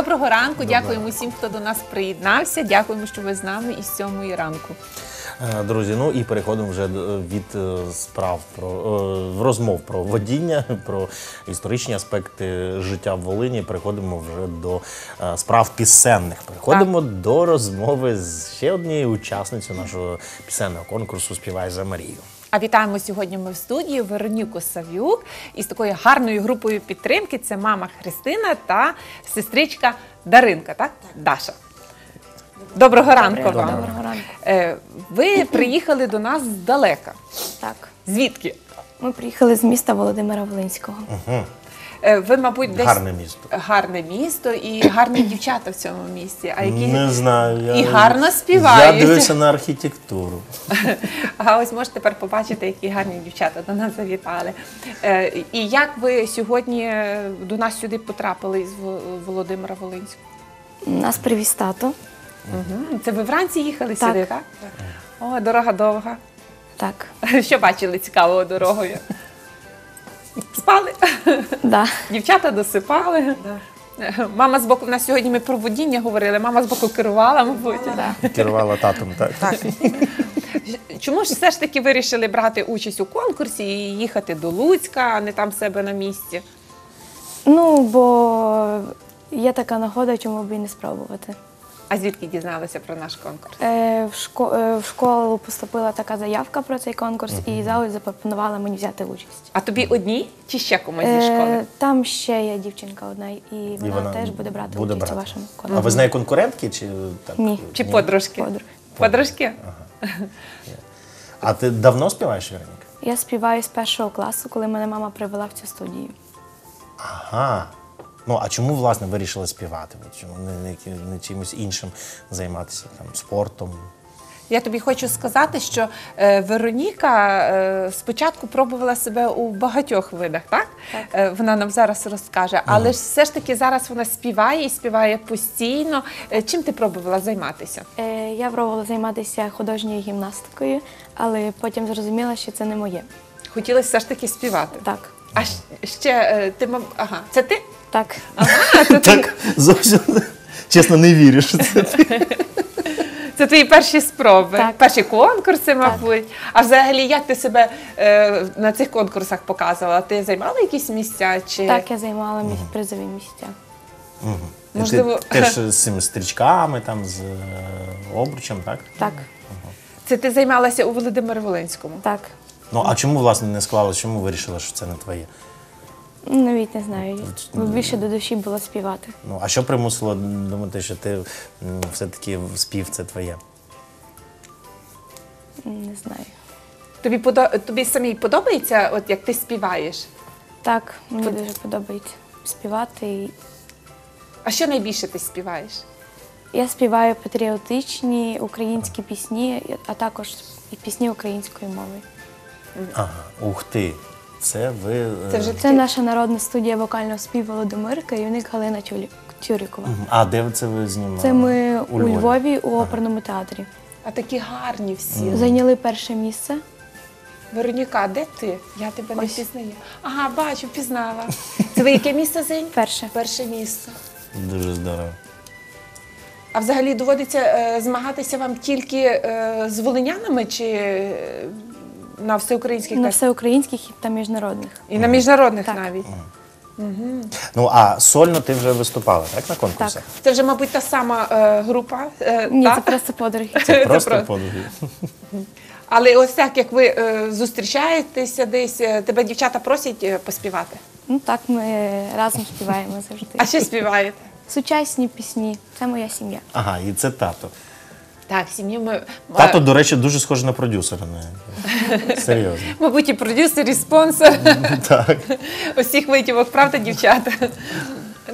Доброго ранку, дякуємо всім, хто до нас приєднався. Дякуємо, що ви з нами із сьомої ранку. Е, Друзі, ну і переходимо вже від е, справ про е, розмов про водіння, про історичні аспекти життя в Волині. Переходимо вже до е, справ пісенних. Переходимо до розмови з ще однією учасницею нашого пісенного конкурсу Співай за Марію. А вітаємо сьогодні. Ми в студії Вероніку Сав'юк із такою гарною групою підтримки. Це мама Христина та сестричка Даринка, так? Даша. Доброго ранку вам. Доброго ранку. Е, Ви приїхали до нас здалека. Так. Звідки? Ми приїхали з міста Володимира Волинського. Е, Ви, мабуть, десь Гарне місто. гарне місто і гарні дівчата в цьому місті. А які Не знаю. Я, і гарно співають. Я дивився на архітектуру. А ось можете тепер побачити, які гарні дівчата до нас завітали. Е, І як ви сьогодні е, до нас сюди потрапили Во- Володимира Волинського? Нас привіз тато. Мгм. Це ви вранці їхали Так. сюди, так? О, дорога довга. Так. Що бачили цікавого дорогою? Спали? Да. Дівчата досипали. Мама з боку, в нас сьогодні ми про водіння говорили, мама з боку керувала, мабуть. Керувала татом, так? Чому ж все ж таки вирішили брати участь у конкурсі і їхати до Луцька, а не там себе на місці? Ну, бо є така нагода, чому б і не спробувати. А звідки дізналися про наш конкурс? Е, в, шко- е, в школу поступила така заявка про цей конкурс, і зали запропонувала мені взяти участь. А тобі одній чи ще комусь зі школи? Е, там ще є дівчинка одна, і вона, теж буде брати буде участь у брати. вашому А ви з нею конкурентки чи так? Ні. Чи подружки? Подруги. Подружки? А ти давно співаєш, Вероніка? Я співаю з першого класу, коли мене мама привела в цю студію. Ага. Ну а чому власне вирішила співати? Чому не, не, не чимось іншим займатися там спортом? Я тобі хочу сказати, що е, Вероніка е, спочатку пробувала себе у багатьох видах, так? Е, вона нам зараз розкаже. Але ж все ж таки зараз вона співає і співає постійно. Е, чим ти пробувала займатися? Е, я пробувала займатися художньою гімнастикою, але потім зрозуміла, що це не моє. Хотілося все ж таки співати. Так, А ще е, ти мав. Ага, це ти? Так. А, Так, зовсім чесно не вірю, що це ти. це твої перші спроби, Так. перші конкурси, мабуть. А взагалі, як ти себе е, на цих конкурсах показувала? Ти займала якісь місця? Чи... Так, я займала міс- призові місця. Можливо- Ти теж з цими стрічками, там, з е, обручем, так? Так, Це ти займалася у Володимирі Волинському? так. Ну а чому власне не склалося? Чому вирішила, що це не твоє? Навіть не знаю. Бо Більше до душі було співати. Ну а що примусило думати, що ти м, все-таки спів це твоє? Не знаю. Тобі подо... тобі самій подобається, от як ти співаєш? Так, мені дуже подобається співати. І А що найбільше ти співаєш? Я співаю патріотичні українські пісні, а також і пісні українською мовою. Ага, ух ти. Це ви. е, Це вже Це наша народна студія вокального співу Володимир, керівник Галина Тюлі- Тюрікова. А де це ви знімали? Це ми у Львові у оперному театрі. А такі гарні всі. Зайняли перше місце. Вероніка, де ти? Я тебе не Ось. пізнаю. Ага, бачу, пізнала. Це ви яке місце зайняли? Перше. Перше місце. Дуже здорово. А взагалі доводиться е, змагатися вам тільки е, з волинянами чи е, на всеукраїнських На так? всеукраїнських та міжнародних. і на міжнародних Так. навіть? Ну а сольно ти вже виступала, так, на конкурсах? Це вже, мабуть, та сама е, група. е, Ні, так? це просто подруги. Це просто просто. подруги. Але ось так, як ви е, зустрічаєтеся десь, е, тебе дівчата просять е, поспівати. Ну так, ми разом співаємо завжди. А що співаєте? Сучасні пісні це моя сім'я. Ага, і це тато. Так, сім'ю ми. Тато, до речі, дуже схожий на продюсера. Не? Серйозно. Мабуть, і продюсер, і спонсор Так. усіх витівок, правда, дівчата?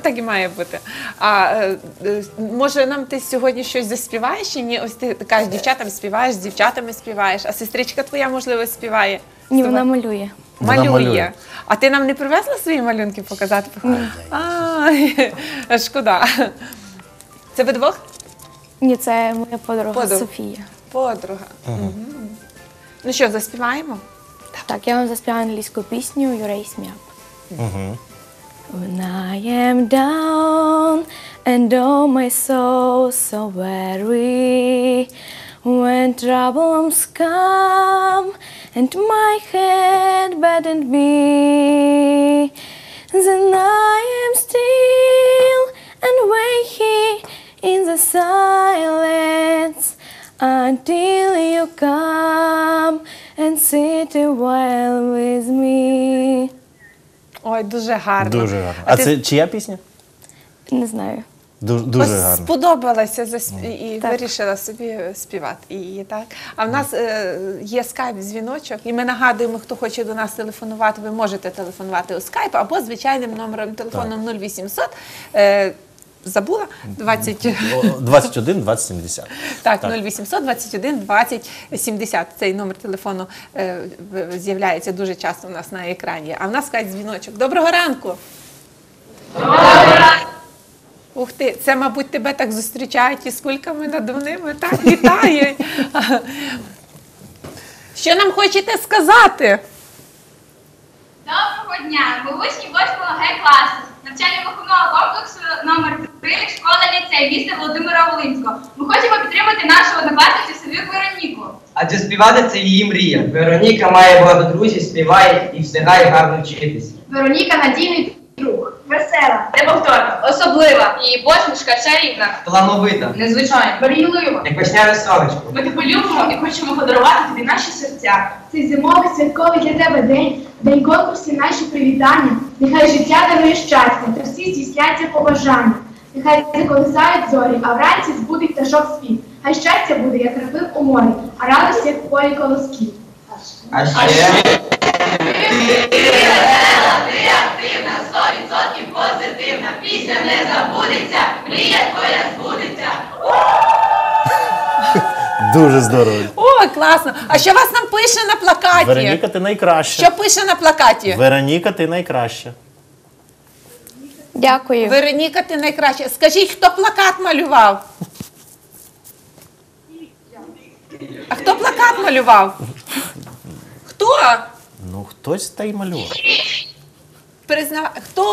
Так і має бути. А е, е, може нам ти сьогодні щось заспіваєш чи ні? Ось ти кажеш, дівчатам співаєш, з дівчатами співаєш, а сестричка твоя, можливо, співає. Ні, вона малює. Вона малює. малює. А ти нам не привезла свої малюнки показати? А, шкода. Це ви двох? Ні, це моя подруга Подруга. Софія. Подруга. Мгм. Ну що, заспіваємо? Так, я вам заспіваю англійську пісню «You Raise Me Up». Угу. When I am down and oh my soul so weary, when troubles come and my head burdened me, then I am still and waiting in the silence until you come and sit a while with me. Ой, дуже гарно. Дуже гарно. А А ти це чия пісня? Не знаю. Дуже, дуже Ось гарно. сподобалася засп- і Так. вирішила собі співати її. Так а в нас е, є скайп дзвіночок, і ми нагадуємо, хто хоче до нас телефонувати. Ви можете телефонувати у скайп або звичайним номером телефону 0800. Е, Забула 20... 21 20 70. Так, Так. 0800 21 20 70. Цей номер телефону е, з'являється дуже часто у нас на екрані. А в нас скажуть дзвіночок. Доброго ранку! Ух ти, це, мабуть, тебе так зустрічають із кульками надувними, так вітають. Що нам хочете сказати? Доброго дня! Ми учні 8 Г класу навчально-виховного комплексу номер 3 школа ліцей міста Володимира Волинського. Ми хочемо підтримати нашу однокласницю Севюк Вероніку. Адже співати це її мрія. Вероніка має багато друзів, співає і встигає гарно вчитись. Вероніка надійний друг, весела, неповторна, особлива. Її посмішка чарівна, Талановита, незвичайна, мрійлива. як весняне сонечко. Ми тебе любимо і хочемо подарувати тобі наші серця. Цей зимовий святковий для тебе день, день конкурсів наші привітання. Нехай життя дарує щастя, та всі здійсняться побажання. Нехай заколисають зорі, а вранці збудить пташок спів. Хай щастя буде, як рабив у морі, а радості, як в полі колосків. А ще Дуже здорово. О, класно! А що вас нам пише на плакаті? Вероніка, ти найкраща. Що пише на плакаті? Вероніка, ти найкраща. Дякую. Вероніка, ти найкраща. Скажіть, хто плакат малював? А хто плакат малював? Хто? Ну, хтось та й малював. Призна... Хто?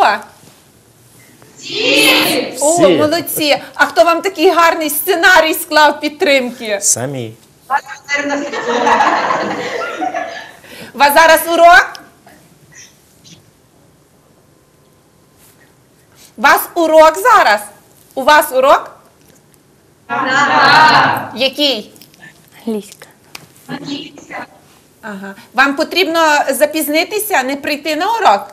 О, Всі. молодці. А хто вам такий гарний сценарій склав підтримки? Самі. У вас зараз урок? У вас урок зараз? У вас урок? Який? Англійська. Ага. Вам потрібно запізнитися, не прийти на урок?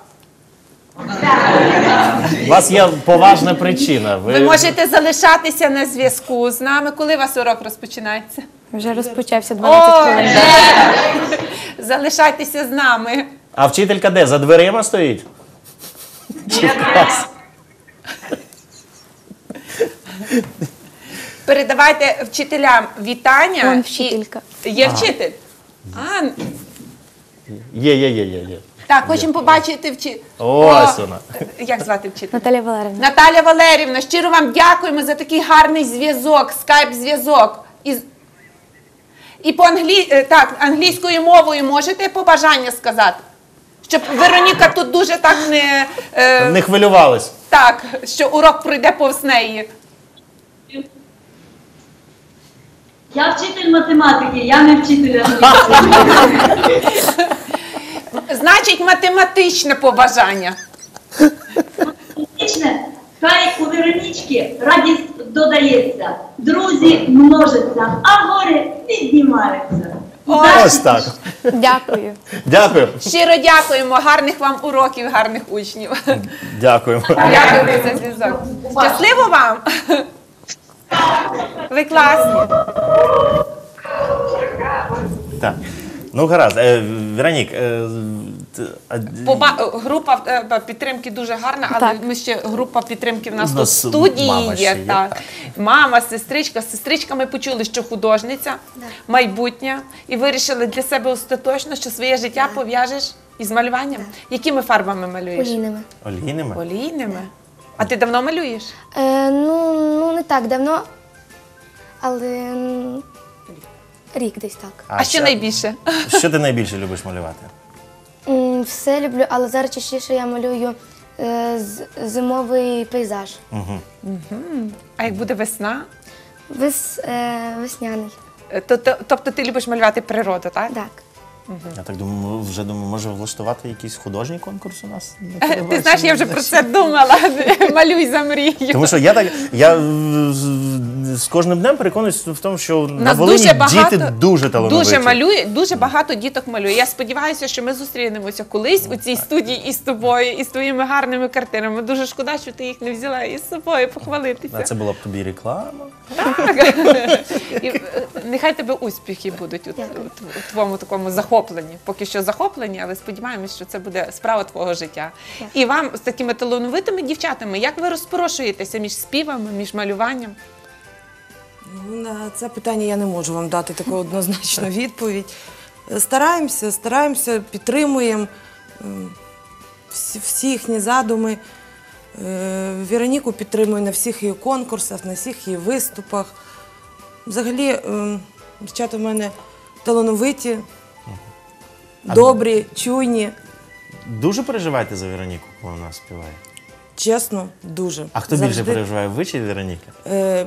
У вас є поважна причина. Ви, Ви можете залишатися на зв'язку з нами. Коли у вас урок розпочинається? Вже розпочався 12 О, хвилин. де? Залишайтеся з нами. А вчителька де? За дверима стоїть? Чи в класі? Передавайте вчителям вітання. Вон І- вчителька. Є вчитель? А, Є, є, є, є, є. так, хочемо побачити вчителя. Ось вона. Як звати вчителя? Наталя Валерівна. Наталя Валерівна, щиро вам дякуємо за такий гарний зв'язок, скайп-зв'язок. І, і по англі... е, так, англійською мовою можете побажання сказати? Щоб Вероніка тут дуже так не. Е, Не хвилювались. Так, що урок пройде повз неї. Я вчитель математики, я не вчитель англійської. Значить, математичне побажання. Фактичне, Хай у Веронічки радість додається, друзі множаться, а горе піднімаються. Ось так. Дякую. Дякую. Щиро дякуємо, гарних вам уроків, гарних учнів. Дякуємо. Дякую за зв'язок. Щасливо вам! Ви класні. Так. Ну, гаразд. Е, Веронік, е, Поба- Група в підтримки дуже гарна, але Так. ми ще група підтримки в нас У тут в нас студії мама ще є. є, Так. так. Мама, сестричка. Сестричка ми почули, що художниця, майбутня, і вирішили для себе остаточно, що своє життя пов'яжеш із малюванням. Якими фарбами малюєш? Олійними. Олійними? Олійними. А ти давно малюєш? Е, ну, ну, не так давно, але м, рік десь так. А, що найбільше? Що ти найбільше любиш малювати? Все люблю, але зараз частіше я малюю Е, з- Зимовий пейзаж. А як буде весна? Вес, е, весняний. Е, То, то, тобто ти любиш малювати природу, так? Так. Я так думаю, вже думаю, може влаштувати якийсь художній конкурс у нас? на Ти знаєш, я вже про це думала. Малюй за мрію. Тому що я так я е, з- з кожним днем переконуюсь в тому, що на нас Волині дуже багато, діти дуже талановиті. Дуже малює, дуже багато діток малює. Я сподіваюся, що ми зустрінемося колись у цій студії із тобою, і з твоїми гарними картинами. Дуже шкода, що ти їх не взяла із собою похвалитися. А це була б тобі реклама. І, е, нехай тебе успіхи будуть у, у, у твоєму такому захопленні. Поки що захоплені, але сподіваємось, що це буде справа твого життя. І вам з такими талановитими дівчатами, як ви розпорошуєтеся між співами, між малюванням? Ну, на це питання я не можу вам дати таку однозначну відповідь. Стараємося, стараємося, підтримуємо всі, всі їхні задуми. Е, Вероніку підтримую на всіх її конкурсах, на всіх її виступах. Взагалі, ем, дівчата в мене талановиті, добрі, чуйні. Дуже переживаєте за Вероніку, коли вона співає. Чесно, дуже. А хто більше Завжди, переживає, ви чи Вероніка? Е,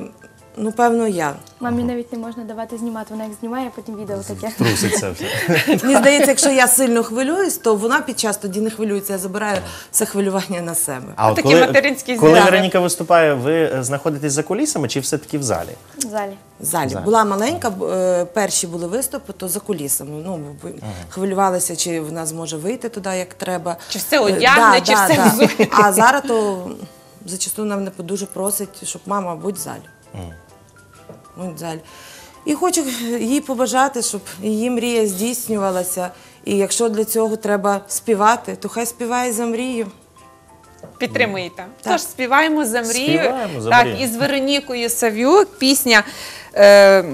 ну, певно, я. Мамі навіть не можна давати знімати, вона як знімає, а потім відео таке. Труситься все. Мені здається, якщо я сильно хвилююсь, то вона під час тоді не хвилюється, я забираю це хвилювання на себе. А от Такі коли, материнські коли. Вероніка виступає, ви е, знаходитесь за кулісами чи все-таки в залі? В залі. В залі Залі. була маленька, б- е, перші були виступи, то за кулісами. Ну, бо хвилювалися, чи вона зможе вийти туди, як треба. Чи все Е, одягне, чи все взує. А зараз то зачасту нам не дуже просить, щоб мама будь в залі. Будь залі. І хочу їй побажати, щоб її мрія здійснювалася. І якщо для цього треба співати, то хай співає за мрію. Підтримуєте. Тож співаємо за мрію. Співаємо за так, мрію. із Веронікою Савюк пісня е,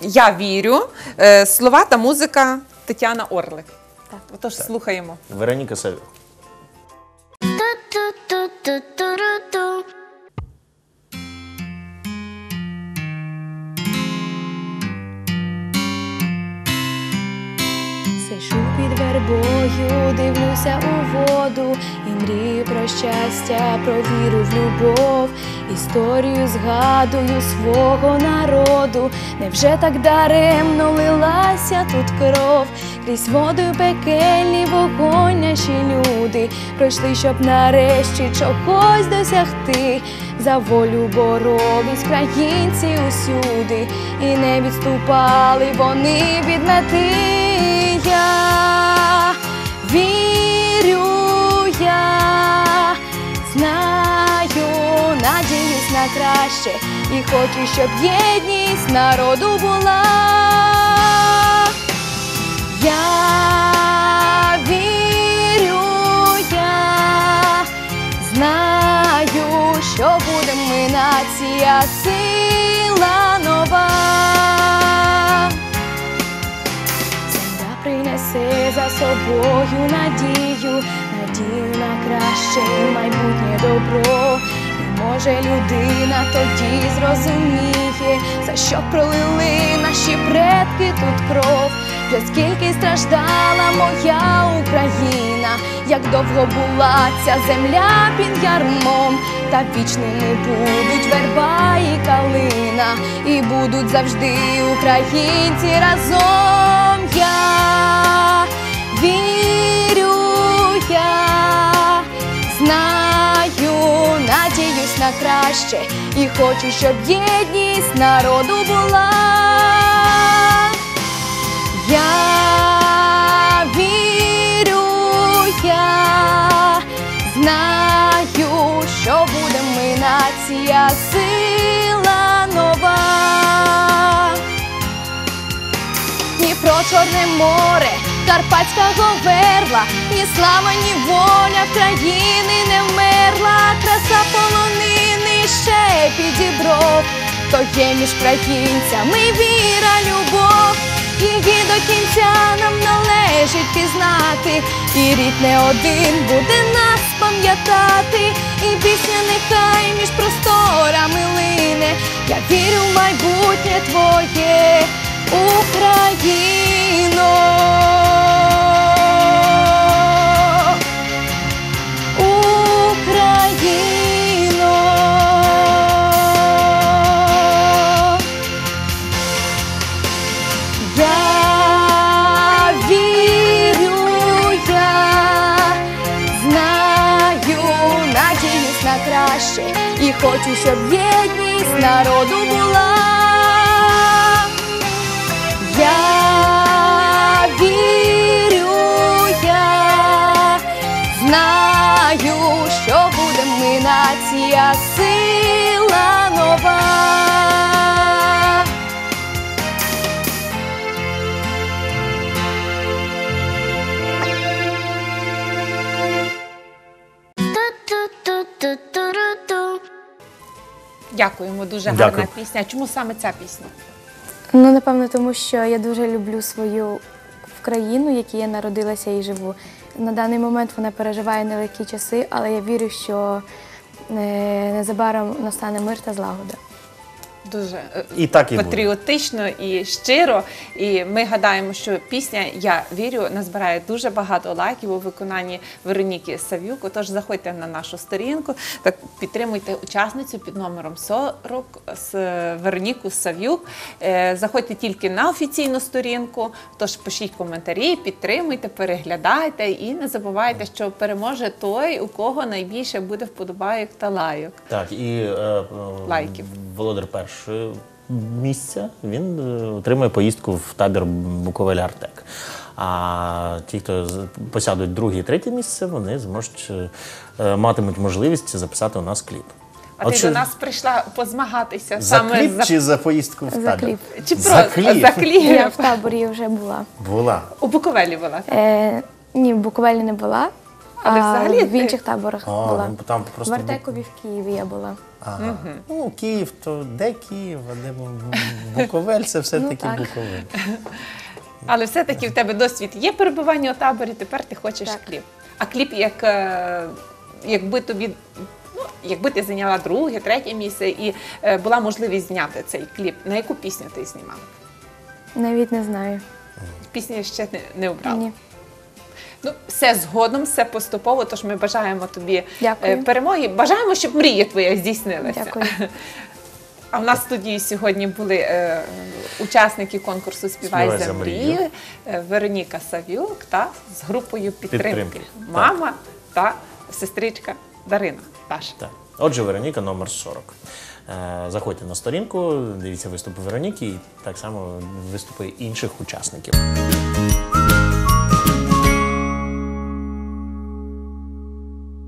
Я вірю. Е, слова та музика Тетяна Орлик. Так. Отож, слухаємо. Вероніка Савюк. Ту-ту-ту-ту-ту-ру-ту. Вербою, дивлюся у воду і мрію про щастя, про віру в любов. Історію згадую свого народу. Невже так даремно лилася тут кров? Крізь воду й пекельні вогонь наші люди пройшли, щоб нарешті чогось досягти. За волю боролись країнці усюди, і не відступали вони від мети. Краще, і хочу, щоб єдність народу була. Я вірю, я знаю, що будемо ми нація, сила нова. Земля принесе за собою надію, надію на краще майбутнє добро. Може людина тоді зрозуміє, за що пролили наші предки тут кров. Вже скільки страждала моя Україна, як довго була ця земля під ярмом, та вічними будуть верба і калина, і будуть завжди українці разом. Я вірю, на краще, і хочу, щоб єдність народу була. Я вірю, я знаю, що будемо ми нація, сила нова. Дніпро, Чорне море, Карпатська говерла, ні слава, ні воля країни не вмерла, краса полонини ще підібров, то є між країнцями віра, любов, її до кінця нам належить пізнати, і рід не один буде нас пам'ятати, і пісня нехай між просторами лине. Я вірю в майбутнє твоє. Україно, хочу, щоб єдність народу була. Дякуємо, дуже Дякую. гарна пісня. Чому саме ця пісня? Ну, напевно, тому що я дуже люблю свою країну, в якій я народилася і живу. На даний момент вона переживає нелегкі часи, але я вірю, що е, незабаром настане мир та злагода. Дуже е, І так і буде. патріотично і щиро. І ми гадаємо, що пісня Я вірю назбирає дуже багато лайків у виконанні Вероніки Савюк. Отож, заходьте на нашу сторінку та підтримуйте учасницю під номером 40 з е, Вероніку Савюк. Е, Заходьте тільки на офіційну сторінку. Тож пишіть коментарі, підтримуйте, переглядайте і не забувайте, що переможе той, у кого найбільше буде вподобайок та лайок. Так, і е, е, Лайків. володар першого місця він е, отримує поїздку в табір Буковель Артек. А ті, хто посядуть друге і третє місце, вони зможуть е, е, матимуть можливість записати у нас кліп. А ти що- до нас прийшла позмагатися за саме кліп за чи за поїздку в табір? кліп. чи За просто кліп. за кліп. Я в таборі вже була. Була. У Буковелі була. Е, ні, в Буковелі не була, Але взагалі в ти- інших таборах А, була. ну, там В просто Артекові в Києві я була. Ага. Ну, Київ, то де Київ, а де Бу- Буковель, це все-таки Ну, так. Буковель. Але все-таки в тебе досвід є перебування у таборі, тепер ти хочеш Так. кліп. А кліп, як, е, якби тобі. Ну, якби ти зайняла друге, третє місце і е, була можливість зняти цей кліп, на яку пісню ти знімала? Навіть не знаю. Пісню ще не, не обрала. Ні. Ну, все згодом, все поступово. Тож ми бажаємо тобі Дякую. е, перемоги. Бажаємо, щоб мрія твоя здійснилася. Дякую. А в нас в студії сьогодні були е, учасники конкурсу Співай «Співай за мрію». е, Вероніка Савюк та з групою підтримки. Підтримки, так. Мама та сестричка Дарина. Даша. Так. Отже, Вероніка номер 40. Е, Заходьте на сторінку, дивіться виступи Вероніки і так само виступи інших учасників.